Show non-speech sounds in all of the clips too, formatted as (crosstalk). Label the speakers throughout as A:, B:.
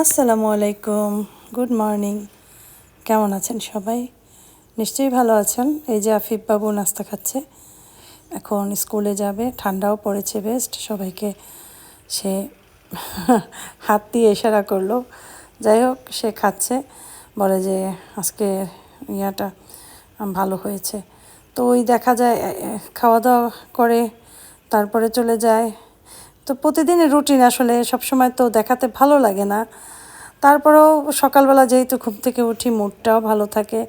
A: আসসালামু আলাইকুম, good morning. কেমন আছেন সবাই? নিশ্চয়ই ভালো আছেন। এই যে আফিফ বাবু নাস্তা খাচ্ছে। এখন স্কুলে যাবে, ঠান্ডাও পড়েছে বেস্ট সবাইকে সে হাত দিয়ে ইশারা করল। যাই হোক, সে খাচ্ছে। বলে যে আজকে ইয়াটা ভালো হয়েছে। তো ওই দেখা যায় খাওয়া দাওয়া করে, তারপরে চলে যায়। তো প্রতিদিনের রুটিন আসলে সবসময় তো দেখাতে ভালো লাগে না। তারপরেও সকালবেলা যেহেতু ঘুম থেকে উঠি, মুডটাও ভালো থাকে।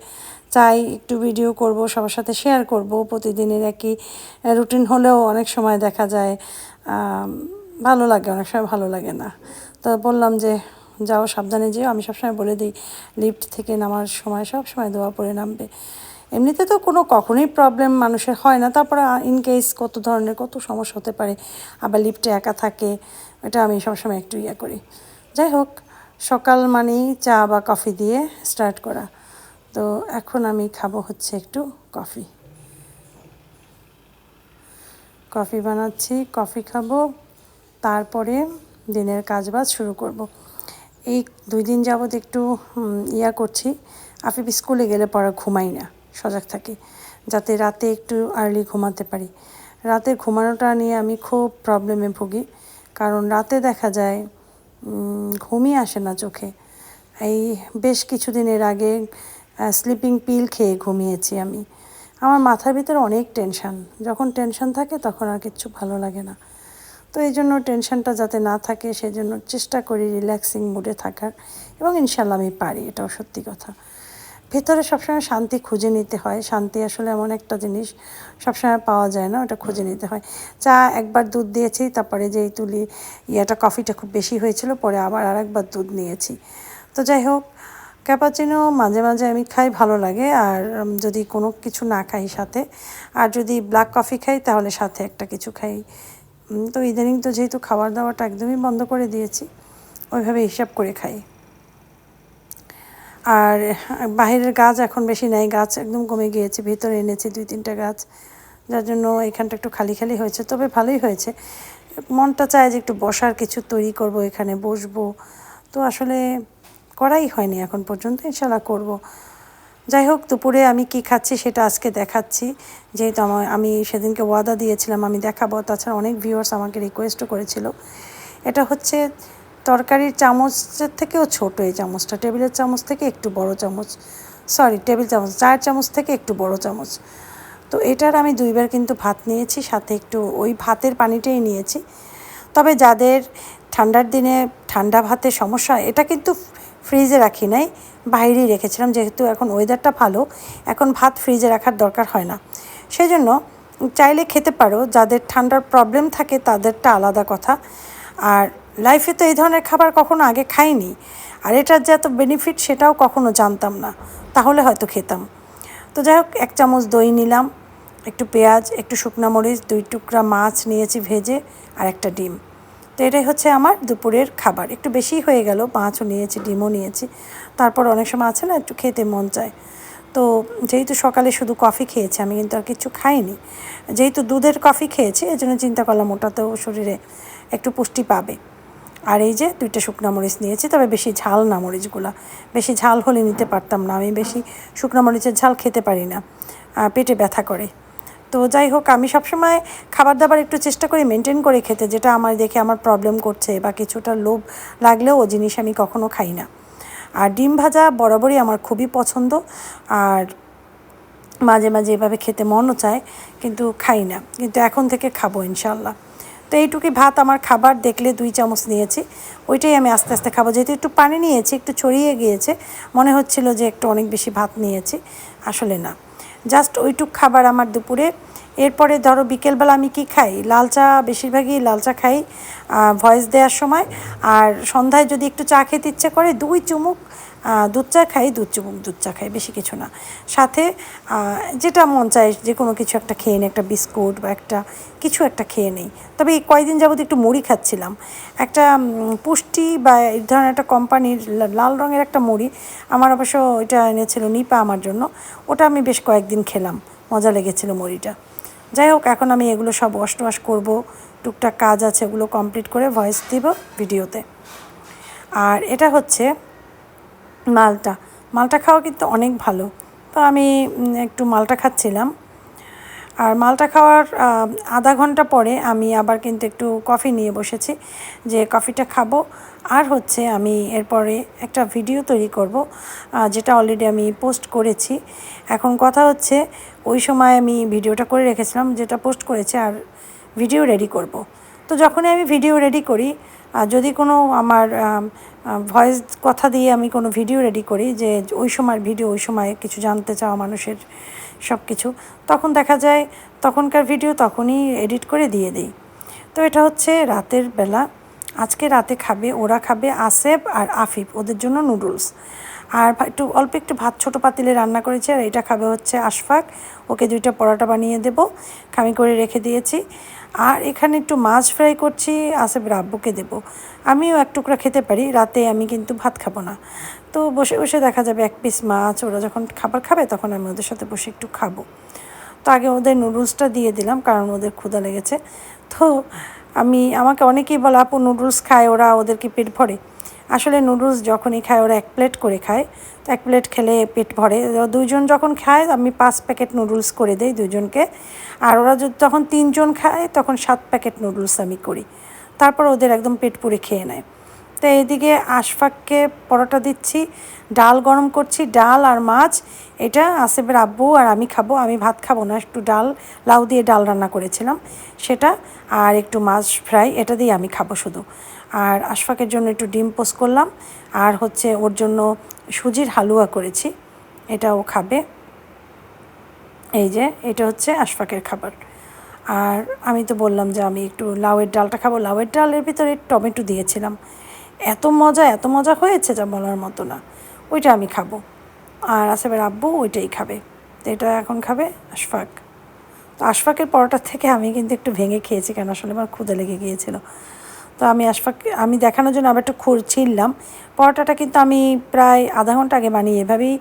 A: চাই একটু ভিডিও করব, সবার সাথে শেয়ার করব। প্রতিদিনের একই রুটিন হলেও অনেক সময় দেখা যায় ভালো লাগে, অনেক সময় ভালো লাগে না। তো বললাম যে যাও, সাবধানে যেও। আমি সবসময় বলে দিই লিফট থেকে নামার সময় সব সময় দোয়া পড়ে নামবে। এমনিতে তো কোনো কখনোই প্রবলেম মানুষের হয় না। তারপরে ইন কেস কত ধরনের, কত সমস্যা হতে পারে, আবার লিফটে একা থাকে, এটা আমি সবসময় একটু ইয়ে করি। যাই হোক, সকাল মানেই চা বা কফি দিয়ে স্টার্ট করা। তো এখন আমি খাব হচ্ছে একটু কফি কফি বানাচ্ছি কফি খাব, তারপরে দিনের কাজবাজ শুরু করব। এই দুই দিন যাবৎ একটু ইয়া করছি। আফিফ স্কুলে গেলে পড়া ঘুমাই না, সজাগ থাকি, যাতে রাতে একটু আর্লি ঘুমাতে পারি। রাতে ঘুমানোটা নিয়ে আমি খুব প্রবলেমে ভুগি, কারণ রাতে দেখা যায় ঘুমই আসে না চোখে। এই বেশ কিছুদিনের আগে স্লিপিং পিল খেয়ে ঘুমিয়েছি আমি। আমার মাথার ভিতরে অনেক টেনশন যখন টেনশন থাকে তখন আর কিচ্ছু ভালো লাগে না। তো এই জন্য টেনশনটা যাতে না থাকে, সেজন্য চেষ্টা করি রিল্যাক্সিং মুডে থাকার। এবং ইনশাল্লাহ আমি পারি, এটাও সত্যি কথা। ভেতরে সবসময় শান্তি খুঁজে নিতে হয়। শান্তি আসলে এমন একটা জিনিস, সবসময় পাওয়া যায় না, ওটা খুঁজে নিতে হয়। চা একবার দুধ দিয়েছি, তারপরে যেই তুলি ইয়াটা কফিটা খুব বেশি হয়েছিল, পরে আবার আরেকবার দুধ নিয়েছি। তো যাই হোক ক্যাপাচিনো মাঝে মাঝে আমি খাই, ভালো লাগে। আর যদি কোনো কিছু না খাই সাথে, আর যদি ব্ল্যাক কফি খাই, তাহলে সাথে একটা কিছু খাই। তো ইদানিং তো যেহেতু খাবার দাওয়াটা একদমই বন্ধ করে দিয়েছি, ওইভাবে হিসাব করে খাই। আর বাইরের গাছ এখন বেশি নাই, গাছ একদম কমে গিয়েছে, ভিতরে এনেছি দুই তিনটা গাছ, যার জন্য এখানটা একটু খালি খালি হয়েছে, তবে ভালোই হয়েছে। মনটা চায় যে একটু বসার, কিছু তৈরি করব এখানে, বসবো। তো আসলে করাই হয়নি এখন পর্যন্ত ইনশাল্লাহ করব। যাই হোক দুপুরে আমি কি খাচ্ছি সেটা আজকে দেখাচ্ছি। যেহেতু আমার আমি সেদিনকে ওয়াদা দিয়েছিলাম, আমি দেখাবো। তাছাড়া অনেক ভিউয়ার্স আমাকে রিকোয়েস্টও করেছিল। এটা হচ্ছে তরকারির চামচের থেকেও ছোট এই চামচটা। টেবিলের চামচ থেকে একটু বড় চামচ। সরি টেবিল চামচ চার চামচ থেকে একটু বড় চামচ। তো এটার আমি দুইবার কিন্তু ভাত নিয়েছি, সাথে একটু ওই ভাতের পানিটাই নিয়েছি। তবে যাদের ঠান্ডার দিনে ঠান্ডা ভাতের সমস্যা, এটা কিন্তু ফ্রিজে রাখি নাই, বাইরেই রেখেছিলাম, যেহেতু এখন ওয়েদারটা ভালো, এখন ভাত ফ্রিজে রাখার দরকার হয় না। সেই জন্য চাইলে খেতে পারো, যাদের ঠান্ডার প্রবলেম থাকে তাদেরটা আলাদা কথা। আর লাইফে তো এই ধরনের খাবার কখনো আগে খাইনি, আর এটার যে এত বেনিফিট সেটাও কখনো জানতাম না, তাহলে হয়তো খেতাম। তো যাই হোক, এক চামচ দই নিলাম, একটু পেঁয়াজ, একটু শুকনো মরিচ, দুই টুকরা মাছ নিয়েছি ভেজে, আর একটা ডিম। তো এটাই হচ্ছে আমার দুপুরের খাবার। একটু বেশি হয়ে গেল, মাছও নিয়েছি, ডিমও নিয়েছি। তারপর অনেক সময় আছে না, একটু খেতে মন চায়। তো যেহেতু সকালে শুধু কফি খেয়েছি, আমি কিন্তু আর কিছু খাইনি। যেহেতু দুধের কফি খেয়েছি এই জন্য চিন্তা করলাম ওটাতেও শরীরে একটু পুষ্টি পাবে। আর এই যে দুইটা শুকনো মরিচ নিয়েছি, তবে বেশি ঝাল না মরিচগুলা। বেশি ঝাল হলে নিতে পারতাম না, আমি বেশি শুকনো মরিচের ঝাল খেতে পারি না। পেটে ব্যথা করে। তো যাই হোক, আমি সবসময় খাবার দাবার একটু চেষ্টা করি মেনটেন করে খেতে, যেটা আমার দেখে আমার প্রবলেম করছে বা কিছুটা লোভ লাগলেও ও জিনিস আমি কখনো খাই না। আর ডিম ভাজা বরাবরই আমার খুবই পছন্দ, আর মাঝে মাঝে এভাবে খেতে মনও চায়, কিন্তু খাই না, কিন্তু এখন থেকে খাব ইনশাল্লাহ তো এইটুকুই ভাত আমার খাবার, দেখলে দুই চামচ নিয়েছি, ওইটাই আমি আস্তে আস্তে খাব। যেহেতু একটু পানি নিয়েছি, একটু ছড়িয়ে গিয়েছে, মনে হচ্ছিল যে একটু অনেক বেশি ভাত নিয়েছি, আসলে না। জাস্ট ওইটুক খাবার আমার দুপুরে। এরপরে ধরো বিকেলবেলা আমি কি খাই? লাল চা, বেশিরভাগই লাল চা খাই ভয়েস দেওয়ার সময়। আর সন্ধ্যায় যদি একটু চা খেতে ইচ্ছে করে, দুই চুমুক দুধ চা খাই, দুধ চুমুক, দুধ চা খাই, বেশি কিছু না। সাথে যেটা মন চায়, যে কোনো কিছু একটা খেয়ে নিই একটা বিস্কুট বা একটা কিছু একটা খেয়ে নেই। তবে এই কয়েকদিন যাবত একটু মুড়ি খাচ্ছিলাম। একটা পুষ্টি বা এই ধরনের একটা কোম্পানির লাল রঙের একটা মুড়ি, আমার অবশ্য এটা এনেছিল নিপা আমার জন্য। ওটা আমি বেশ কয়েকদিন খেলাম। মজা লেগেছিল মুড়িটা। যাই হোক, এখন আমি এগুলো সব ওয়াশ টোয়াশ করব। টুকটাক কাজ আছে, ওগুলো কমপ্লিট করে ভয়েস দিব ভিডিওতে। আর এটা হচ্ছে মালটা। মালটা খাওয়া কিন্তু অনেক ভালো। তো আমি একটু মালটা খাচ্ছিলাম। আর মালটা খাওয়ার আধা ঘণ্টা পরে আমি আবার কিন্তু একটু কফি নিয়ে বসেছি যে কফিটা খাব। আর হচ্ছে আমি এরপরে একটা ভিডিও তৈরি করব যেটা অলরেডি আমি পোস্ট করেছি। এখন কথা হচ্ছে, ওই সময় আমি ভিডিওটা করে রেখেছিলাম যেটা পোস্ট করেছে আর ভিডিও রেডি করব। তো যখনই আমি ভিডিও রেডি করি যদি কোনো আমার ভয়েস কথা দিয়ে আমি কোনো ভিডিও রেডি করি যে ওই সময়ের ভিডিও ওই সময় কিছু জানতে চাওয়া মানুষের সব কিছু তখন দেখা যায় তখনকার ভিডিও তখনই এডিট করে দিয়ে দিই। তো এটা হচ্ছে রাতের বেলা। আজকে রাতে খাবে, ওরা খাবে আসেফ আর আফিফ, ওদের জন্য নুডলস আর একটু, অল্প একটু ভাত, ছোটো পাতিলে রান্না করেছি আর এটা খাবে হচ্ছে আশফাক। ওকে দুইটা পরোটা বানিয়ে দেব। খামি করে রেখে দিয়েছি। আর এখানে একটু মাছ ফ্রাই করছি আসেফ রাব্বুকে দেবো। আমিও এক টুকরা খেতে পারি, রাতে আমি কিন্তু ভাত খাব না। তো বসে বসে দেখা যাবে এক পিস মাছ, ওরা যখন খাবার খাবে তখন আমি ওদের সাথে বসে একটু খাব। তো আগে ওদের নুডলসটা দিয়ে দিলাম, কারণ ওদের ক্ষুধা লেগেছে। তো আমি, আমাকে অনেকেই বলে, আপু নুডলস খায়, ওরা ওদেরকে পেট ভরে। আসলে নুডলস যখনই খায়, ওরা এক প্লেট করে খায়। এক প্লেট খেলে পেট ভরে। দুইজন যখন খায়, আমি পাঁচ প্যাকেট নুডলস করে দেই দুজনকে আর ওরা যদি তখন তিনজন খায়, তখন সাত প্যাকেট নুডলস আমি করি। তারপর ওদের একদম পেট পুরে খেয়ে নেয়। তো এইদিকে আশফাককে পরোটা দিচ্ছি, ডাল গরম করছি, ডাল আর মাছ। এটা আসেফের আব্বু আর আমি খাব। আমি ভাত খাব না, একটু ডাল, লাউ দিয়ে ডাল রান্না করেছিলাম সেটা। আর একটু মাছ ফ্রাই, এটা দিয়ে আমি খাব শুধু। আর আশফাকের জন্য একটু ডিম পোস্ট করলাম। আর হচ্ছে ওর জন্য সুজির হালুয়া করেছি এটা ও খাবে। এই যে, এটা হচ্ছে আশফাকের খাবার। আর আমি তো বললাম যে আমি একটু লাউয়ের ডালটা খাব। লাউয়ের ডালের ভিতরে টমেটো দিয়েছিলাম। এত মজা এত মজা হয়েছে যা বলার মতো না। ওইটা আমি খাব। আর আসেফের আব্বু ওইটাই খাবে। তো এটা এখন খাবে আশফাক। তো আশফাকের পরোটা থেকে আমি কিন্তু একটু ভেঙে খেয়েছি কেন? আসলে আমার ক্ষুদে লেগে গিয়েছিল। তো আমি আশফাক, আমি দেখানোর জন্য আবার একটু খুর ছিললাম পরোটাটা কিন্তু আমি প্রায় আধা ঘণ্টা আগে বানিয়ে এভাবেই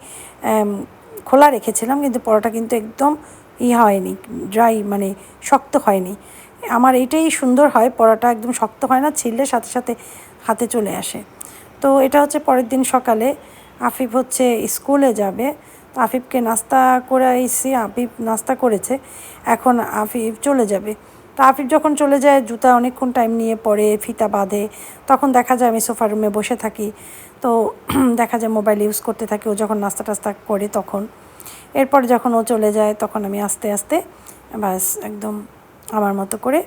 A: খোলা রেখেছিলাম, কিন্তু পরোটা কিন্তু একদম ই হয়নি ড্রাই মানে শক্ত হয়নি। আমার এইটাই সুন্দর হয়, পরোটা একদম শক্ত হয় না ছিললে সাথে সাথে হাতে চলে আসে। তো এটা হচ্ছে পরের দিন সকালে, আফিফ হচ্ছে স্কুলে যাবে, তো আফিফকে নাস্তা করে এসেছি আফিফ নাস্তা করেছে, এখন আফিফ চলে যাবে। তো আফিফ যখন চলে যায়, জুতা অনেকক্ষণ টাইম নিয়ে পরে, ফিতা বাঁধে, তখন দেখা যায় আমি সোফা রুমে বসে থাকি। তো (clears throat) দেখা যায় মোবাইল ইউজ করতে থাকি, ও যখন নাস্তা টাস্তা করে তখন। এরপর যখন ও চলে যায়, তখন আমি আস্তে আস্তে ব্যাস একদম আমার মতো করে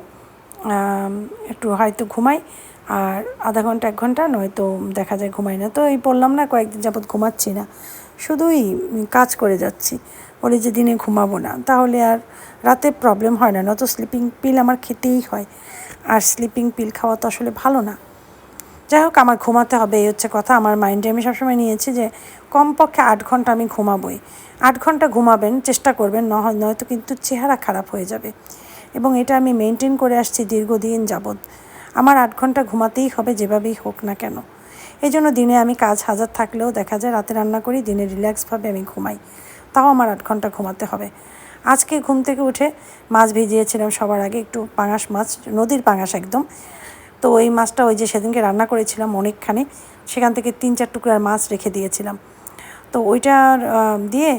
A: একটু হয়তো ঘুমাই, আর আধা ঘণ্টা, এক ঘণ্টা নয়তো দেখা যায় ঘুমাই না। তো এই বললাম না, কয়েকদিন যাবৎ ঘুমাচ্ছি না। শুধুই কাজ করে যাচ্ছি। বলি যে দিনে ঘুমাবো না। তাহলে আর রাতে প্রবলেম হয় না। নয়তো স্লিপিং পিল আমার খেতেই হয়। আর স্লিপিং পিল খাওয়া তো আসলে ভালো না। যাই হোক, আমার ঘুমাতে হবে, এই হচ্ছে কথা। আমার মাইন্ডে আমি সবসময় নিয়েছি যে, কমপক্ষে আট ঘণ্টা আমি ঘুমাবই। আট ঘণ্টা ঘুমাবেন, চেষ্টা করবেন নয় নয়তো কিন্তু চেহারা খারাপ হয়ে যাবে। এবং এটা আমি মেনটেন করে আসছি দীর্ঘদিন যাবৎ। আমার আট ঘণ্টা ঘুমাতেই হবে, যেভাবেই হোক না কেন। এই জন্য দিনে আমি কাজ হাজার থাকলেও দেখা যায় রাতে রান্না করি, দিনে রিল্যাক্সভাবে আমি ঘুমাই। তাও আমার আট ঘণ্টা ঘুমাতে হবে। আজকে ঘুম থেকে উঠে মাছ ভিজিয়েছিলাম সবার আগে, একটু পাঙাশ মাছ, নদীর পাঙাশ একদম। তো ওই মাছটা ওই যে সেদিনকে রান্না করেছিলাম অনেকখানি, সেখান থেকে তিন চার টুকরার মাছ রেখে দিয়েছিলাম। তো ওইটার দিয়ে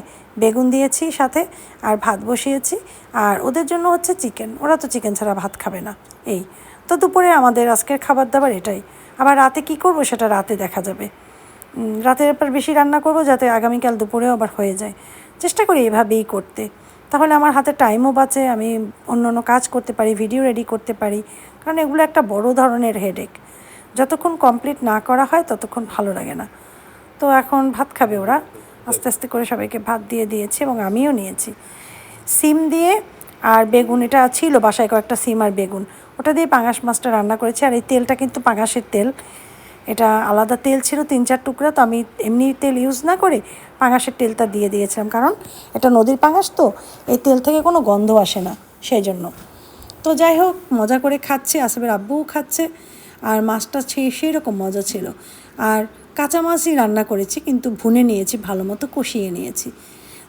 A: বেগুন দিয়েছি সাথে, আর ভাত বসিয়েছি। আর ওদের জন্য হচ্ছে চিকেন, ওরা তো চিকেন ছাড়া ভাত খাবে না, এই। তো দুপুরে আমাদের আজকের খাবার দাবার এটাই। আবার রাতে কি করব সেটা রাতে দেখা যাবে। রাতের পর বেশি রান্না করব যাতে আগামীকাল দুপুরেও আবার হয়ে যায়। চেষ্টা করি এভাবেই করতে। তাহলে আমার হাতে টাইমও বাঁচে, আমি অন্য অন্য কাজ করতে পারি ভিডিও রেডি করতে পারি। কারণ এগুলো একটা বড় ধরনের হেডেক যতক্ষণ কমপ্লিট না করা হয়, ততক্ষণ ভালো লাগে না। তো এখন ভাত খাবে ওরা। আস্তে আস্তে করে সবাইকে ভাত দিয়ে দিয়েছি এবং আমিও নিয়েছি। সিম দিয়ে আর বেগুন, এটা ছিল বাসায় কয়েকটা সিম আর বেগুন। ওটা দিয়ে পাঙাশ মাছটা রান্না করেছি, আর এই তেলটা কিন্তু পাঙাশের তেল। এটা আলাদা তেল ছিল, তিন চার টুকরা, তো আমি এমনি তেল ইউজ না করে পাঙাশের তেলটা দিয়ে দিয়েছিলাম। কারণ এটা নদীর পাঙাশ তো, এই তেল থেকে কোনো গন্ধ আসে না, সেই জন্য। তো যাই হোক, মজা করে খাচ্ছে আসবের আব্বুও খাচ্ছে, আর মাছটা সেই সেই রকম মজা ছিল। আর কাঁচা মাছই রান্না করেছি, কিন্তু ভুনে নিয়েছি, ভালো মতো কষিয়ে নিয়েছি।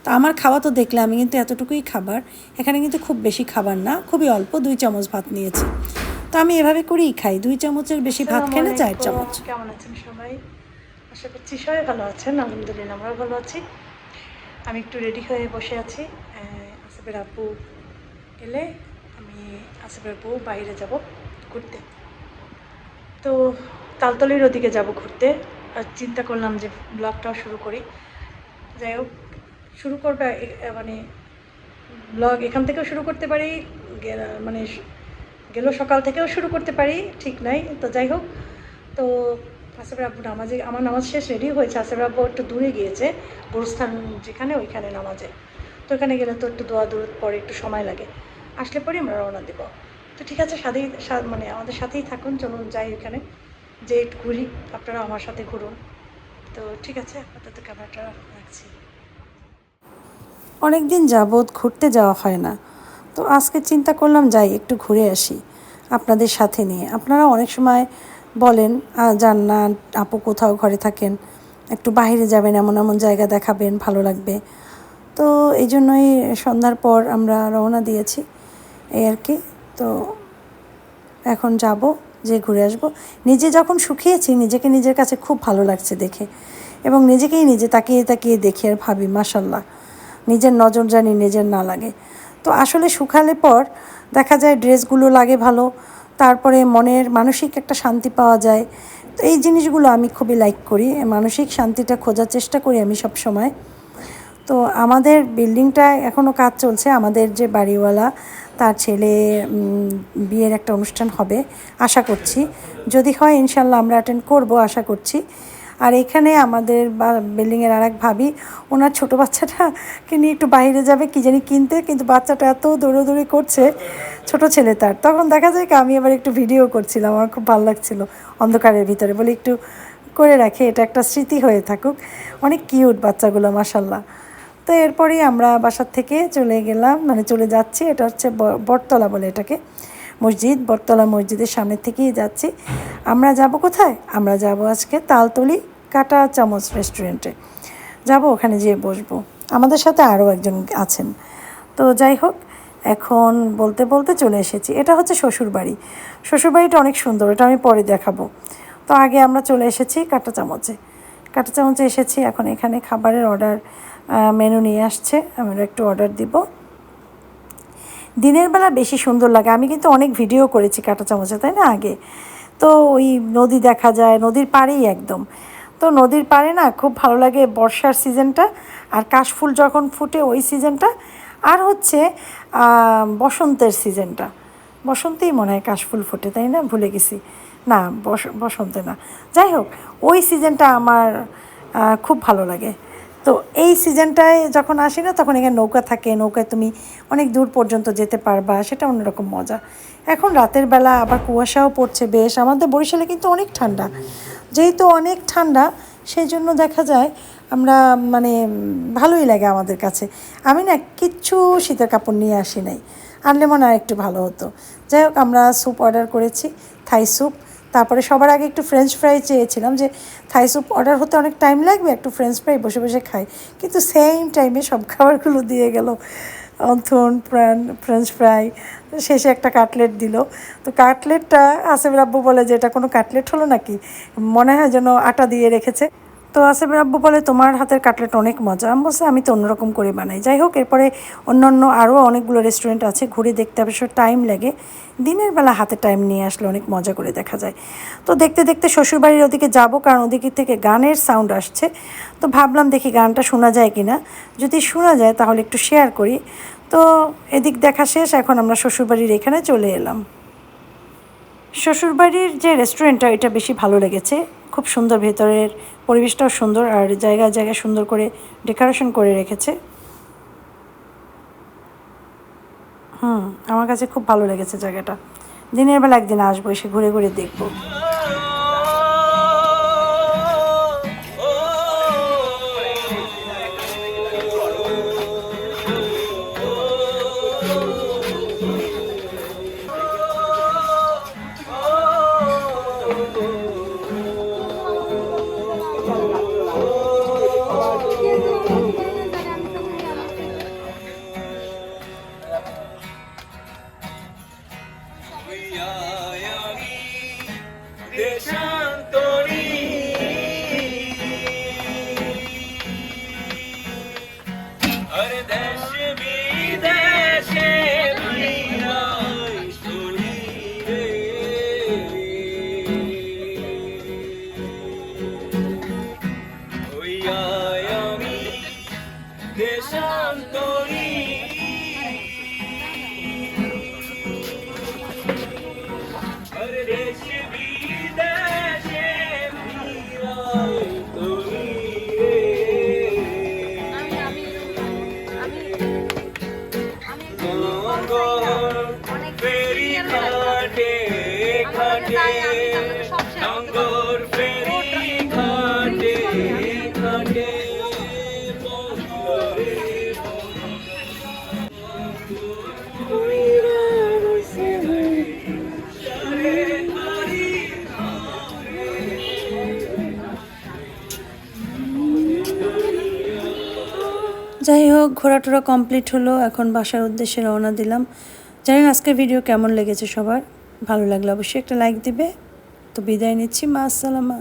A: তা আমার খাওয়া তো দেখলে আমি কিন্তু এতটুকুই খাবার। এখানে কিন্তু খুব বেশি খাবার না খুবই অল্প দুই চামচ ভাত নিয়েছি। তো আমি এভাবে করেই খাই দুই চামচের বেশি ভাত খেলে চার চামচ।
B: কেমন আছেন সবাই? আশা করছি সবাই ভালো আছেন আলহামদুলিল্লাহ আমরাও ভালো আছি। আমি একটু রেডি হয়ে বসে আছি। আসিফের আব্বু এলে আমি আসিফের বউ বাইরে যাব ঘুরতে। তো তালতলির ওদিকে যাব ঘুরতে। আর চিন্তা করলাম যে ব্লগটাও শুরু করি। যাই হোক শুরু করবে মানে ব্লগ এখান থেকেও শুরু করতে পারি মানে গেল সকাল থেকেও শুরু করতে পারি, ঠিক নাই, তো যাই হোক। তো আসেফের আব্বু নামাজে, আমার নামাজ শেষ রেডি হয়েছে আসেফের আব্বু একটু দূরে গিয়েছে, গুরুস্থান যেখানে ওইখানে নামাজে। তো ওখানে গেলে তো একটু দোয়া দূর পরে একটু সময় লাগে। আসলে পরে আমরা রওনা দেব। তো ঠিক আছে সাথেই মানে আমাদের সাথেই থাকুন, চলুন যাই ওইখানে। যে ঘুরি আপনারা আমার সাথে ঘুরুন। তো ঠিক আছে, আপাতত ক্যামেরাটা রাখছি।
A: অনেক দিন যাবৎ ঘুরতে যাওয়া হয় না। তো আজকে চিন্তা করলাম, যাই, একটু ঘুরে আসি আপনাদের সাথে নিয়ে। আপনারা অনেক সময় বলেন যান না, আপু কোথাও ঘরে থাকেন, একটু বাইরে যাবেন, এমন এমন জায়গা দেখাবেন, ভালো লাগবে। তো এই জন্যই সন্ধ্যার পর আমরা রওনা দিয়েছি, এই আর কি। তো এখন যাব, যে ঘুরে আসব। নিজে যখন শুকিয়েছি নিজেকে নিজের কাছে খুব ভালো লাগছে দেখে। এবং নিজেকেই নিজে তাকিয়ে তাকিয়ে দেখি আর ভাবি মাসাল্লাহ নিজের নজর জানি নিজের না লাগে। তো আসলে শুকালে পর দেখা যায় ড্রেসগুলো লাগে ভালো, তারপরে মনের মানসিক একটা শান্তি পাওয়া যায়। তো এই জিনিসগুলো আমি খুবই লাইক করি মানসিক শান্তিটা খোঁজার চেষ্টা করি আমি সব সময় তো আমাদের বিল্ডিংটা এখনও কাজ চলছে, আমাদের যে বাড়িওয়ালা, তার ছেলে বিয়ের একটা অনুষ্ঠান হবে, আশা করছি। যদি হয় ইনশাল্লাহ আমরা অ্যাটেন্ড করব, আশা করছি। আর এখানে আমাদের বিল্ডিংয়ের আর এক ভাবি, ওনার ছোটো বাচ্চাটাকে নিয়ে একটু বাইরে যাবে, কি জানি কিনতে, কিন্তু বাচ্চাটা এত দৌড়োদৌড়ি করছে, ছোট ছেলে তার। তখন দেখা যায় কি, আমি এবার একটু ভিডিও করছিলাম, আমার খুব ভালো লাগছিল অন্ধকারের ভিতরে বলে একটু করে রাখে, এটা একটা স্মৃতি হয়ে থাকুক। অনেক কিউট বাচ্চাগুলো মাসাল্লাহ তো এরপরেই আমরা বাসার থেকে চলে গেলাম মানে চলে যাচ্ছি, এটা হচ্ছে বটতলা বলে এটাকে। মসজিদ, বটতলা মসজিদের সামনে থেকেই যাচ্ছি। আমরা যাব কোথায়? আমরা যাব আজকে তালতলি কাটা চামচ রেস্টুরেন্টে যাব ওখানে যেয়ে বসবো। আমাদের সাথে আরও একজন আছেন। তো যাই হোক, এখন বলতে বলতে চলে এসেছি। এটা হচ্ছে শ্বশুরবাড়ি। শ্বশুরবাড়িটা অনেক সুন্দর, এটা আমি পরে দেখাবো। তো আগে আমরা চলে এসেছি কাঁটা চামচে। কাটা চামচে এসেছি, এখন এখানে খাবারের অর্ডার মেনু নিয়ে আসছে। আমরা একটু অর্ডার দিব। দিনের বেলা বেশি সুন্দর লাগে। আমি কিন্তু অনেক ভিডিও করেছি কাঁটা চামচে, তাই না, আগে? তো ওই নদী দেখা যায়, নদীর পাড়েই একদম। তো নদীর পাড়ে না খুব ভালো লাগে বর্ষার সিজনটা আর কাশফুল যখন ফুটে ওই সিজনটা আর হচ্ছে বসন্তের সিজনটা বসন্তেই মনে হয় কাশফুল ফোটে, তাই না? ভুলে গেছি। না, বস- বসন্তে না। যাই হোক, ওই সিজনটা আমার খুব ভালো লাগে। তো এই সিজনটায় যখন আসি না, তখন এখানে নৌকা থাকে। নৌকায় তুমি অনেক দূর পর্যন্ত যেতে পারবা, সেটা অন্যরকম মজা। এখন রাতের বেলা আবার কুয়াশাও পড়ছে বেশ। আমাদের বরিশালে কিন্তু অনেক ঠান্ডা। যেহেতু অনেক ঠান্ডা সেই জন্য দেখা যায় আমরা মানে ভালোই লাগে আমাদের কাছে। আমি না কিচ্ছু শীতের কাপড় নিয়ে আসি নাই। আনলে মনে হয় একটু ভালো হতো। যাই হোক, আমরা স্যুপ অর্ডার করেছি, থাই স্যুপ তারপরে সবার আগে একটু ফ্রেঞ্চ ফ্রাই চেয়েছিলাম যে থাই স্যুপ অর্ডার হতে অনেক টাইম লাগবে, একটু ফ্রেঞ্চ ফ্রাই বসে বসে খাই। কিন্তু সেম টাইমে সব খাবারগুলো দিয়ে গেল। অন্থন, প্রাণ ফ্রেঞ্চ ফ্রাই শেষে একটা কাটলেট দিল। তো কাটলেটটা আসেম রাব্বু বলে যে, এটা কোনো কাটলেট হলো নাকি? মনে হয় যেন আটা দিয়ে রেখেছে। তো আসে রাব্বু বলে, তোমার হাতের কাটলেট অনেক মজা। আমি বলছি, আমি তো অন্যরকম করে বানাই। যাই হোক, এরপরে অন্য অন্য আরও অনেকগুলো রেস্টুরেন্ট আছে, ঘুরে দেখতে অবশ্য টাইম লাগে। দিনের বেলা হাতে টাইম নিয়ে আসলে অনেক মজা করে দেখা যায়। তো দেখতে দেখতে শ্বশুরবাড়ির ওদিকে যাব, কারণ ওদিকে থেকে গানের সাউন্ড আসছে। তো ভাবলাম দেখি গানটা শোনা যায় কি না যদি শোনা যায়, তাহলে একটু শেয়ার করি। তো এদিক দেখা শেষ, এখন আমরা শ্বশুরবাড়ির এখানে চলে এলাম। শ্বশুরবাড়ির যে রেস্টুরেন্টটা এটা বেশি ভালো লেগেছে। খুব সুন্দর ভেতরের পরিবেশটাও সুন্দর আর জায়গায় জায়গায় সুন্দর করে ডেকোরেশন করে রেখেছে। হুম, আমার কাছে খুব ভালো লেগেছে জায়গাটা। দিনের বেলা একদিন আসব, এসে ঘুরে ঘুরে দেখব। ঘোরাটোরা কমপ্লিট হলো, এখন বাসার উদ্দেশ্যে রওনা দিলাম। জানি আজকের ভিডিও কেমন লেগেছে সবার। ভালো লাগলে অবশ্যই একটা লাইক দিবে। তো বিদায় নিচ্ছি, মা, আসসালামা